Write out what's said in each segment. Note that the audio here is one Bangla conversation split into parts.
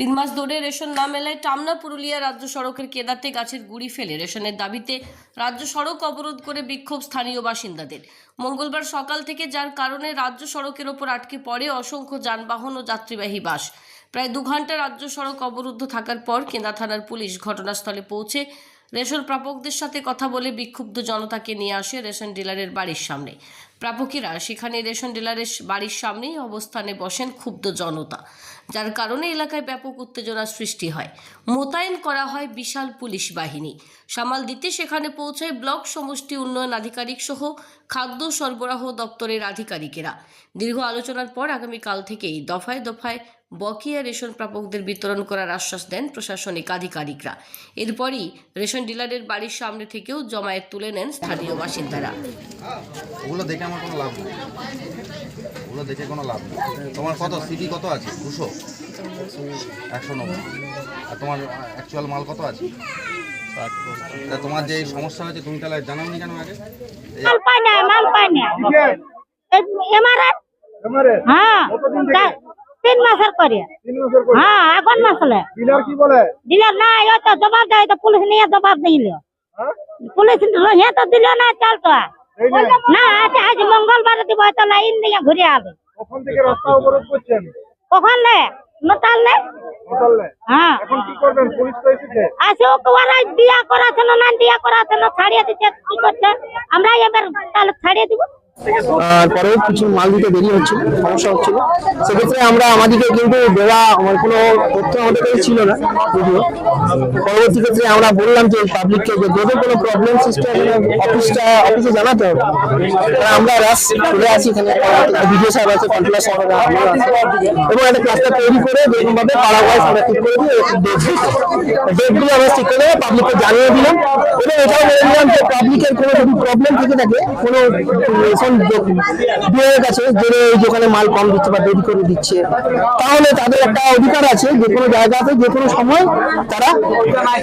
তিন মাস ধরে রেশন না মেলায় টামনা পুরুলিয়া রাজ্য সড়কের কেদারতে গাছের গুড়ি ফেলে রেশনের দাবিতে রাজ্য সড়ক অবরোধ করে বিক্ষোভ স্থানীয় বাসিন্দাদের। মঙ্গলবার সকাল থেকে যার কারণে রাজ্য সড়কের ওপর আটকে পড়ে অসংখ্য যানবাহন ও যাত্রীবাহী বাস। প্রায় দু ঘণ্টা রাজ্য সড়ক অবরুদ্ধ থাকার পর কেন্দা থানার পুলিশ ঘটনাস্থলে পৌঁছে রেশন প্রাপকদের সাথে কথা বলে বিক্ষুব্ধ জনতাকে নিয়ে আসে রেশন ডিলারের বাড়ির সামনে। প্রাপকেরা সেখানে রেশন ডিলারের বাড়ির সামনেই অবস্থানে বসেন ক্ষুব্ধ জনতা, যার কারণে এলাকায় ব্যাপক উত্তেজনার সৃষ্টি হয়। মোতায়েন করা হয় বিশাল পুলিশ বাহিনী। সামাল দিতে সেখানে পৌঁছায় ব্লক সমষ্টি উন্নয়ন আধিকারিক সহ খাদ্য সরবরাহ দপ্তরের আধিকারিকেরা। দীর্ঘ আলোচনার পর আগামীকাল থেকেই দফায় দফায় বকেয়া রেশন প্রাপকদের বিতরণ করার আশ্বাস দেন প্রশাসনিক আধিকারিকরা। এরপরই রেশন ডিলারের বাড়ির সামনে থেকেও জমায়েত তুলে নেন স্থানীয় বাসিন্দারা। ওগুলো দেখে আমার কোনো লাভ নেই। ওগুলো দেখে কোনো লাভ নেই। তোমার কত? সিটি কত আছে? দুশো? একশো নব্বই। আর তোমার অ্যাকচুয়াল মাল কত আছে? তোমার যে সমস্যা হয়েছে তুমি তাহলে জানাওনি কেন আগে? এই মাল পাই না মাল পাই না। এমআরআই হ্যাঁ। কতদিন থেকে? তা- তিন মাসের করে। হ্যাঁ এখন মাসলে ডিলার কি বলে? না ওই তো জবাব দেয় তো পুলিশ নিয়ে জবাব দিল। হ্যাঁ? পুলিশ রহে তো দিল না চল তো। না। আজ মঙ্গলবার দিব তো লাইন দিয়ে ঘুরে আবে। কখন থেকে রাস্তা অবরোধ করছেন? কখন নে হ্যাঁ। এখন কি করবেন? পুলিশ তো এসেছে। আসে ওকে ওরা দিয়া করাছে না দিয়া করাছে না ছাড়িয়ে কি করছে? আমরা এবার তাহলে ছাড়িয়ে দিব। তারপরেও কিছু মাল দিতে দেরি হচ্ছিল, সমস্যা হচ্ছিল। সেক্ষেত্রে আমরা আমাদেরকে কিন্তু দেওয়া আমার কোনো তথ্য আমাদের কাছে ছিল না, যদিও। পরবর্তী ক্ষেত্রে আমরা বললাম যে পাবলিককে যে যদি কোনো প্রবলেম সিস্টেম অফিসটা অফিসে জানাতে হবে। আমরা রাস আসি এখানে। বিডিও সাহেব আছে কন্ট্রোলার সাহেব এবং একটা ক্লাসটা তৈরি করে যেরকম ভাবে পাড়া ওয়াইজ আমরা ঠিক করে দিয়ে ডেটগুলো আমরা ঠিক করে পাবলিককে জানিয়ে দিলাম। এবং এটাও বলে দিলাম যে পাবলিকের কোনো যদি প্রবলেম থেকে থাকে কোনো যে এই দোকানে মাল কম দিচ্ছে বা দেরি করে দিচ্ছে। তাহলে তাদের একটা অধিকার আছে যে কোনো জায়গাতে যে কোনো সময় তারা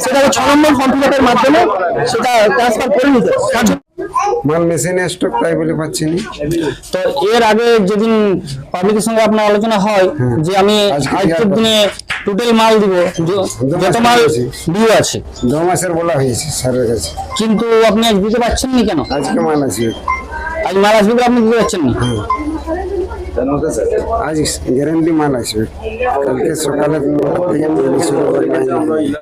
সেটাকে ছ নম্বর ফিল মাধ্যমে সেটা ট্রান্সফার করে নিতে মাল মেশিনে স্টক তাই বলে পাচ্ছি তো এর আগে যেদিন পাবলিকের সঙ্গে আপনার আলোচনা হয় যে আমি আজকে আজকের দিনে টোটাল মাল দিব যত মাল ডিউ আছে। দু মাসের বলা হয়েছে স্যারের কাছে। কিন্তু আপনি আজ দিতে পারছেন না কেন? আজকে মাল আসবে আজ মাল আসবে বলে আপনি দিতে পারছেন না আজ গ্যারেন্টি মাল আসবে